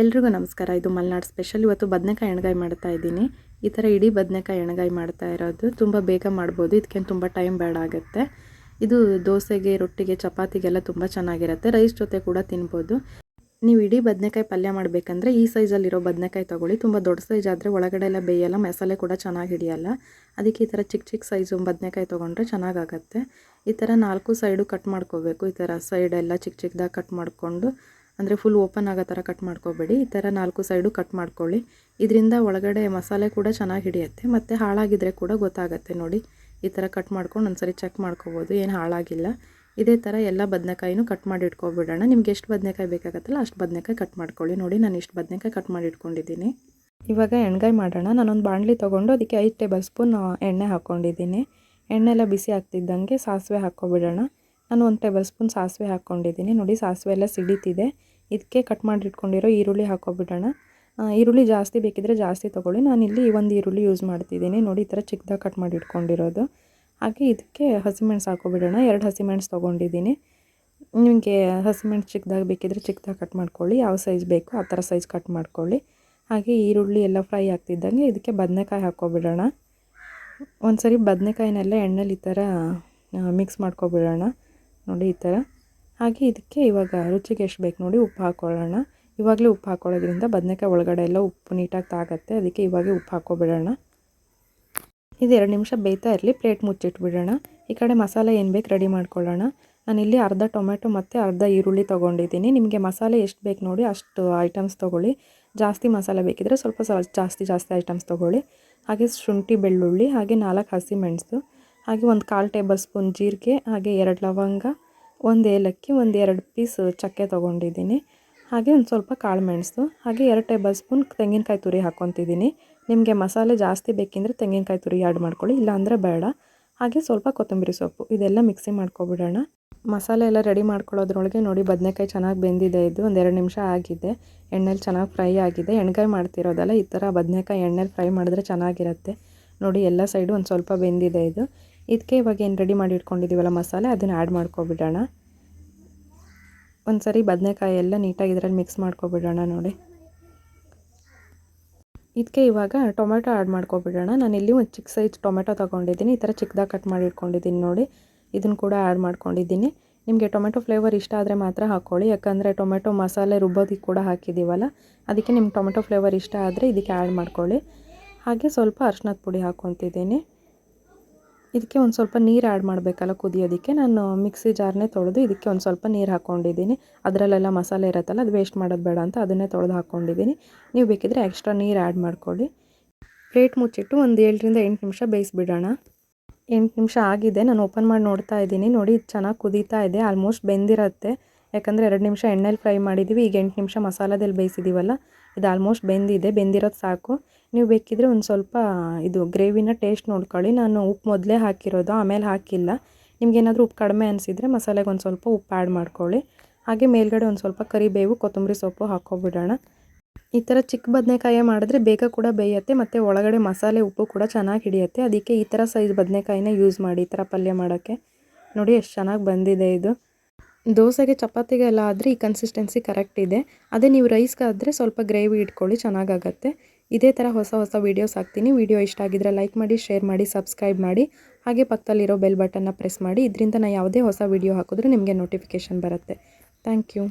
ಎಲ್ರಿಗೂ ನಮಸ್ಕಾರ. ಇದು ಮಲ್ನಾಡ್ ಸ್ಪೆಷಲ್. ಇವತ್ತು ಬದನೆಕಾಯಿ ಎಣ್ಗಾಯಿ ಮಾಡ್ತಾ ಇದ್ದೀನಿ. ಈ ಥರ ಇಡೀ ಬದನೆಕಾಯಿ ಎಣ್ಗಾಯಿ ಮಾಡ್ತಾ ಇರೋದು. ತುಂಬ ಬೇಗ ಮಾಡ್ಬೋದು. ಇದಕ್ಕೆ ತುಂಬ ಟೈಮ್ ಬೇಡ ಆಗುತ್ತೆ. ಇದು ದೋಸೆಗೆ, ರೊಟ್ಟಿಗೆ, ಚಪಾತಿಗೆಲ್ಲ ತುಂಬ ಚೆನ್ನಾಗಿರುತ್ತೆ. ರೈಸ್ ಜೊತೆ ಕೂಡ ತಿನ್ಬೋದು. ನೀವು ಇಡೀ ಬದನೆಕಾಯಿ ಪಲ್ಯ ಮಾಡಬೇಕಂದ್ರೆ ಈ ಸೈಜಲ್ಲಿರೋ ಬದನೆಕಾಯಿ ತೊಗೊಳ್ಳಿ. ತುಂಬ ದೊಡ್ಡ ಸೈಜ್ ಆದರೆ ಒಳಗಡೆ ಎಲ್ಲ ಬೇಯಲ್ಲ, ಮಸಾಲೆ ಕೂಡ ಚೆನ್ನಾಗಿ ಹಿಡಿಯಲ್ಲ. ಅದಕ್ಕೆ ಈ ಥರ ಚಿಕ್ಕ ಚಿಕ್ಕ ಸೈಜು ಬದನೆಕಾಯಿ ತೊಗೊಂಡ್ರೆ ಚೆನ್ನಾಗಾಗತ್ತೆ. ಈ ಥರ ನಾಲ್ಕು ಸೈಡು ಕಟ್ ಮಾಡ್ಕೋಬೇಕು. ಈ ಥರ ಸೈಡೆಲ್ಲ ಚಿಕ್ಕ ಚಿಕ್ಕದಾಗಿ ಕಟ್ ಮಾಡಿಕೊಂಡು ಅಂದರೆ ಫುಲ್ ಓಪನ್ ಆಗೋ ಥರ ಕಟ್ ಮಾಡ್ಕೋಬೇಡಿ. ಈ ಥರ ನಾಲ್ಕು ಸೈಡು ಕಟ್ ಮಾಡ್ಕೊಳ್ಳಿ. ಇದರಿಂದ ಒಳಗಡೆ ಮಸಾಲೆ ಕೂಡ ಚೆನ್ನಾಗಿ ಹಿಡಿಯುತ್ತೆ. ಮತ್ತು ಹಾಳಾಗಿದ್ರೆ ಕೂಡ ಗೊತ್ತಾಗತ್ತೆ ನೋಡಿ. ಈ ಥರ ಕಟ್ ಮಾಡ್ಕೊಂಡು ಒಂದ್ಸರಿ ಚೆಕ್ ಮಾಡ್ಕೋಬೋದು. ಏನು ಹಾಳಾಗಿಲ್ಲ. ಇದೇ ಥರ ಎಲ್ಲ ಬದನೆಕಾಯಿನೂ ಕಟ್ ಮಾಡಿ ಇಟ್ಕೊಬಿಡೋಣ. ನಿಮ್ಗೆ ಎಷ್ಟು ಬದನೆಕಾಯಿ ಬೇಕಾಗತ್ತಲ್ಲ ಅಷ್ಟು ಬದನೆಕಾಯಿ ಕಟ್ ಮಾಡ್ಕೊಳ್ಳಿ. ನೋಡಿ, ನಾನು ಇಷ್ಟು ಬದನೆಕಾಯಿ ಕಟ್ ಮಾಡಿ ಇಟ್ಕೊಂಡಿದ್ದೀನಿ. ಇವಾಗ ಎಣ್ಗಾಯಿ ಮಾಡೋಣ. ನಾನೊಂದು ಬಾಣಲಿ ತೊಗೊಂಡು ಅದಕ್ಕೆ ಐದು ಟೇಬಲ್ ಸ್ಪೂನ್ ಎಣ್ಣೆ ಹಾಕ್ಕೊಂಡಿದ್ದೀನಿ ಎಣ್ಣೆ ಎಲ್ಲ ಬಿಸಿ ಆಗ್ತಿದ್ದಂಗೆ ಸಾಸಿವೆ ಹಾಕ್ಕೊಬಿಡೋಣ. ನಾನು ಒಂದು ಟೇಬಲ್ ಸ್ಪೂನ್ ಸಾಸಿವೆ ಹಾಕ್ಕೊಂಡಿದ್ದೀನಿ. ನೋಡಿ, ಸಾಸಿವೆ ಎಲ್ಲ ಸಿಡಿತಿದೆ. ಇದಕ್ಕೆ ಕಟ್ ಮಾಡಿ ಇಟ್ಕೊಂಡಿರೋ ಈರುಳ್ಳಿ ಹಾಕೋಬಿಡೋಣ. ಈರುಳ್ಳಿ ಜಾಸ್ತಿ ಬೇಕಿದ್ರೆ ಜಾಸ್ತಿ ತೊಗೊಳ್ಳಿ. ನಾನಿಲ್ಲಿ ಒಂದು ಈರುಳ್ಳಿ ಯೂಸ್ ಮಾಡ್ತಿದ್ದೀನಿ. ನೋಡಿ, ಈ ಥರ ಚಿಕ್ಕದಾಗಿ ಕಟ್ ಮಾಡಿ ಇಟ್ಕೊಂಡಿರೋದು ಹಾಗೆ ಇದಕ್ಕೆ ಹಸಿಮೆಣ್ಸು ಹಾಕೋಬಿಡೋಣ. ಎರಡು ಹಸಿಮೆಣ್ಸು ತೊಗೊಂಡಿದ್ದೀನಿ. ನಿಮಗೆ ಹಸಿಮೆಣ್ಸು ಚಿಕ್ಕದಾಗಿ ಬೇಕಿದ್ರೆ ಚಿಕ್ಕದಾಗಿ ಕಟ್ ಮಾಡ್ಕೊಳ್ಳಿ. ಯಾವ ಸೈಜ್ ಬೇಕು ಆ ಥರ ಸೈಜ್ ಕಟ್ ಮಾಡ್ಕೊಳ್ಳಿ. ಹಾಗೆ ಈರುಳ್ಳಿ ಎಲ್ಲ ಫ್ರೈ ಆಗ್ತಿದ್ದಂಗೆ ಇದಕ್ಕೆ ಬದನೆಕಾಯಿ ಹಾಕ್ಕೊಬಿಡೋಣ ಒಂದು ಸರಿ ಬದನೆಕಾಯಿನೆಲ್ಲ ಎಣ್ಣೆಲಿ ಈ ಥರ ಮಿಕ್ಸ್ ಮಾಡ್ಕೊಬಿಡೋಣ. ನೋಡಿ, ಈ ಥರ ಹಾಗೆ ಇದಕ್ಕೆ ಇವಾಗ ರುಚಿಗೆ ಎಷ್ಟು ಬೇಕು ನೋಡಿ ಉಪ್ಪು ಹಾಕ್ಕೊಳ್ಳೋಣ ಇವಾಗಲೇ ಉಪ್ಪು ಹಾಕ್ಕೊಳ್ಳೋದ್ರಿಂದ ಬದನೆಕಾಯಿ ಒಳಗಡೆ ಎಲ್ಲ ಉಪ್ಪು ನೀಟಾಗಿ ತಾಗತ್ತೆ. ಅದಕ್ಕೆ ಇವಾಗೇ ಉಪ್ಪು ಹಾಕ್ಕೊಬಿಡೋಣ. ಇದು ಎರಡು ನಿಮಿಷ ಬೇಯ್ತಾ ಇರಲಿ, ಪ್ಲೇಟ್ ಮುಚ್ಚಿಟ್ಬಿಡೋಣ. ಈ ಕಡೆ ಮಸಾಲೆ ಏನು ಬೇಕು ರೆಡಿ ಮಾಡ್ಕೊಳ್ಳೋಣ. ನಾನಿಲ್ಲಿ ಅರ್ಧ ಟೊಮೆಟೊ ಮತ್ತು ಅರ್ಧ ಈರುಳ್ಳಿ ತೊಗೊಂಡಿದ್ದೀನಿ. ನಿಮಗೆ ಮಸಾಲೆ ಎಷ್ಟು ಬೇಕು ನೋಡಿ ಅಷ್ಟು ಐಟಮ್ಸ್ ತೊಗೊಳ್ಳಿ. ಜಾಸ್ತಿ ಮಸಾಲೆ ಬೇಕಿದ್ರೆ ಸ್ವಲ್ಪ ಸ್ವಲ್ಪ ಜಾಸ್ತಿ ಜಾಸ್ತಿ ಐಟಮ್ಸ್ ತೊಗೊಳ್ಳಿ. ಹಾಗೆ ಶುಂಠಿ, ಬೆಳ್ಳುಳ್ಳಿ, ಹಾಗೆ ನಾಲ್ಕು ಹಸಿಮೆಣಸು ಹಾಗೆ ಒಂದು ಕಾಲು ಟೇಬಲ್ ಸ್ಪೂನ್ ಜೀರಿಗೆ, ಹಾಗೆ ಎರಡು ಲವಂಗ ಒಂದು ಏಲಕ್ಕಿ, ಒಂದು ಎರಡು ಪೀಸ್ ಚಕ್ಕೆ ತೊಗೊಂಡಿದ್ದೀನಿ. ಹಾಗೆ ಒಂದು ಸ್ವಲ್ಪ ಕಾಳು ಮೆಣಸು, ಹಾಗೆ ಎರಡು ಟೇಬಲ್ ಸ್ಪೂನ್ ತೆಂಗಿನಕಾಯಿ ತುರಿ ಹಾಕ್ಕೊತಿದ್ದೀನಿ. ನಿಮಗೆ ಮಸಾಲೆ ಜಾಸ್ತಿ ಬೇಕೆಂದರೆ ತೆಂಗಿನಕಾಯಿ ತುರಿ ಆ್ಯಡ್ ಮಾಡ್ಕೊಳ್ಳಿ, ಇಲ್ಲಾಂದರೆ ಬೇಡ. ಹಾಗೆ ಸ್ವಲ್ಪ ಕೊತ್ತಂಬರಿ ಸೊಪ್ಪು, ಇದೆಲ್ಲ ಮಿಕ್ಸಿ ಮಾಡ್ಕೊಬಿಡೋಣ. ಮಸಾಲೆ ಎಲ್ಲ ರೆಡಿ ಮಾಡ್ಕೊಳ್ಳೋದ್ರೊಳಗೆ ನೋಡಿ, ಬದನೆಕಾಯಿ ಚೆನ್ನಾಗಿ ಬೆಂದಿದೆ ಇದು ಒಂದೆರಡು ನಿಮಿಷ ಆಗಿದೆ. ಎಣ್ಣೆಲಿ ಚೆನ್ನಾಗಿ ಫ್ರೈ ಆಗಿದೆ. ಎಣ್ಗಾಯಿ ಮಾಡ್ತಿರೋದಲ್ಲ, ಈ ಥರ ಬದನೆಕಾಯಿ ಎಣ್ಣೆಲಿ ಫ್ರೈ ಮಾಡಿದ್ರೆ ಚೆನ್ನಾಗಿರುತ್ತೆ. ನೋಡಿ, ಎಲ್ಲ ಸೈಡು ಒಂದು ಸ್ವಲ್ಪ ಬೆಂದಿದೆ ಇದು. ಇದಕ್ಕೆ ಇವಾಗ ಏನು ರೆಡಿ ಮಾಡಿ ಇಟ್ಕೊಂಡಿದ್ದೀವಲ್ಲ ಮಸಾಲೆ, ಅದನ್ನು ಆ್ಯಡ್ ಮಾಡ್ಕೊಬಿಡೋಣ. ಒಂದು ಸರಿ ಬದನೆಕಾಯಿ ಎಲ್ಲ ನೀಟಾಗಿ ಇದರಲ್ಲಿ ಮಿಕ್ಸ್ ಮಾಡ್ಕೊಬಿಡೋಣ ನೋಡಿ. ಇದಕ್ಕೆ ಇವಾಗ ಟೊಮೆಟೊ ಆ್ಯಡ್ ಮಾಡ್ಕೊಬಿಡೋಣ. ನಾನು ಇಲ್ಲಿ ಒಂದು ಚಿಕ್ಕ ಸೈಜ್ ಟೊಮೆಟೊ ತೊಗೊಂಡಿದ್ದೀನಿ. ಈ ಥರ ಚಿಕ್ಕದಾಗಿ ಕಟ್ ಮಾಡಿ ಇಟ್ಕೊಂಡಿದ್ದೀನಿ ನೋಡಿ. ಇದನ್ನು ಕೂಡ ಆ್ಯಡ್ ಮಾಡ್ಕೊಂಡಿದ್ದೀನಿ. ನಿಮಗೆ ಟೊಮೆಟೊ ಫ್ಲೇವರ್ ಇಷ್ಟ ಆದರೆ ಮಾತ್ರ ಹಾಕ್ಕೊಳ್ಳಿ ಯಾಕಂದರೆ ಟೊಮೆಟೊ ಮಸಾಲೆ ರುಬ್ಬೋದಕ್ಕೆ ಕೂಡ ಹಾಕಿದ್ದೀವಲ್ಲ ಅದಕ್ಕೆ ನಿಮ್ಗೆ ಟೊಮೆಟೊ ಫ್ಲೇವರ್ ಇಷ್ಟ ಆದರೆ ಇದಕ್ಕೆ ಆ್ಯಡ್ ಮಾಡ್ಕೊಳ್ಳಿ. ಹಾಗೆ ಸ್ವಲ್ಪ ಅರ್ಶಿನದ ಪುಡಿ ಹಾಕ್ಕೊತಿದ್ದೀನಿ. ಇದಕ್ಕೆ ಒಂದು ಸ್ವಲ್ಪ ನೀರು ಆ್ಯಡ್ ಮಾಡಬೇಕಲ್ಲ ಕುದಿಯೋದಕ್ಕೆ. ನಾನು ಮಿಕ್ಸಿ ಜಾರ್ನೇ ತೊಳೆದು ಇದಕ್ಕೆ ಒಂದು ಸ್ವಲ್ಪ ನೀರು ಹಾಕ್ಕೊಂಡಿದ್ದೀನಿ ಅದರಲ್ಲೆಲ್ಲ ಮಸಾಲೆ ಇರುತ್ತಲ್ಲ, ಅದು ವೇಸ್ಟ್ ಮಾಡೋದು ಬೇಡ ಅಂತ ಅದನ್ನೇ ತೊಳೆದು ಹಾಕ್ಕೊಂಡಿದ್ದೀನಿ ನೀವು ಬೇಕಿದ್ರೆ ಎಕ್ಸ್ಟ್ರಾ ನೀರು ಆ್ಯಡ್ ಮಾಡ್ಕೊಳ್ಳಿ. ಪ್ಲೇಟ್ ಮುಚ್ಚಿಟ್ಟು ಒಂದು ಏಳರಿಂದ ಎಂಟು ನಿಮಿಷ ಬೇಯಿಸಿಬಿಡೋಣ. ಎಂಟು ನಿಮಿಷ ಆಗಿದೆ, ನಾನು ಓಪನ್ ಮಾಡಿ ನೋಡ್ತಾ ಇದ್ದೀನಿ. ನೋಡಿ ಚೆನ್ನಾಗಿ ಕುದೀತಾ ಇದೆ ಆಲ್ಮೋಸ್ಟ್ ಬೆಂದಿರುತ್ತೆ. ಯಾಕಂದರೆ ಎರಡು ನಿಮಿಷ ಎಣ್ಣೆಲಿ ಫ್ರೈ ಮಾಡಿದ್ದೀವಿ ಈಗ ಎಂಟು ನಿಮಿಷ ಮಸಾಲದಲ್ಲಿ ಬೇಯಿಸಿದ್ದೀವಲ್ಲ ಇದು ಆಲ್ಮೋಸ್ಟ್ ಬೆಂದಿದೆ, ಬೆಂದಿರೋದು ಸಾಕು. ನೀವು ಬೇಕಿದ್ರೆ ಒಂದು ಸ್ವಲ್ಪ, ಇದು ಗ್ರೇವಿನ ಟೇಸ್ಟ್ ನೋಡ್ಕೊಳ್ಳಿ. ನಾನು ಉಪ್ಪು ಮೊದಲೇ ಹಾಕಿರೋದು, ಆಮೇಲೆ ಹಾಕಿಲ್ಲ. ನಿಮ್ಗೇನಾದರೂ ಉಪ್ಪು ಕಡಿಮೆ ಅನಿಸಿದರೆ ಮಸಾಲೆಗೆ ಒಂದು ಸ್ವಲ್ಪ ಉಪ್ಪು ಆ್ಯಡ್ ಮಾಡ್ಕೊಳ್ಳಿ. ಹಾಗೆ ಮೇಲ್ಗಡೆ ಒಂದು ಸ್ವಲ್ಪ ಕರಿಬೇವು, ಕೊತ್ತಂಬರಿ ಸೊಪ್ಪು ಹಾಕೋಬಿಡೋಣ ಈ ಥರ ಚಿಕ್ಕ ಬದನೆಕಾಯಿ ಮಾಡಿದ್ರೆ ಬೇಗ ಕೂಡ ಬೇಯುತ್ತೆ, ಮತ್ತು ಒಳಗಡೆ ಮಸಾಲೆ ಉಪ್ಪು ಕೂಡ ಚೆನ್ನಾಗಿ ಹಿಡಿಯುತ್ತೆ. ಅದಕ್ಕೆ ಈ ಥರ ಸೈಜ್ ಬದನೆಕಾಯಿನ ಯೂಸ್ ಮಾಡಿ, ಈ ಥರ ಪಲ್ಯ ಮಾಡೋಕ್ಕೆ. ನೋಡಿ ಎಷ್ಟು ಚೆನ್ನಾಗಿ ಬಂದಿದೆ ಇದು. ದೋಸೆಗೆ ಚಪಾತಿಗೆಲ್ಲ ಆದರೆ ಈ ಕನ್ಸಿಸ್ಟೆನ್ಸಿ ಕರೆಕ್ಟ್ ಇದೆ. ಅದೇ ನೀವು ರೈಸ್ಗಾದರೆ ಸ್ವಲ್ಪ ಗ್ರೇವಿ ಇಟ್ಕೊಳ್ಳಿ, ಚೆನ್ನಾಗಾಗತ್ತೆ. ಇದೇ ಥರ ಹೊಸ ಹೊಸ ವೀಡಿಯೋಸ್ ಹಾಕ್ತೀನಿ. ವೀಡಿಯೋ ಇಷ್ಟ ಆಗಿದ್ರೆ ಲೈಕ್ ಮಾಡಿ ಶೇರ್ ಮಾಡಿ ಸಬ್ಸ್ಕ್ರೈಬ್ ಮಾಡಿ. ಹಾಗೆ ಪಕ್ಕದಲ್ಲಿರೋ ಬೆಲ್ ಬಟನ್ನ ಪ್ರೆಸ್ ಮಾಡಿ. ಇದರಿಂದ ನಾನು ಯಾವುದೇ ಹೊಸ ವೀಡಿಯೋ ಹಾಕಿದ್ರೂ ನಿಮಗೆ ನೋಟಿಫಿಕೇಷನ್ ಬರುತ್ತೆ. Thank you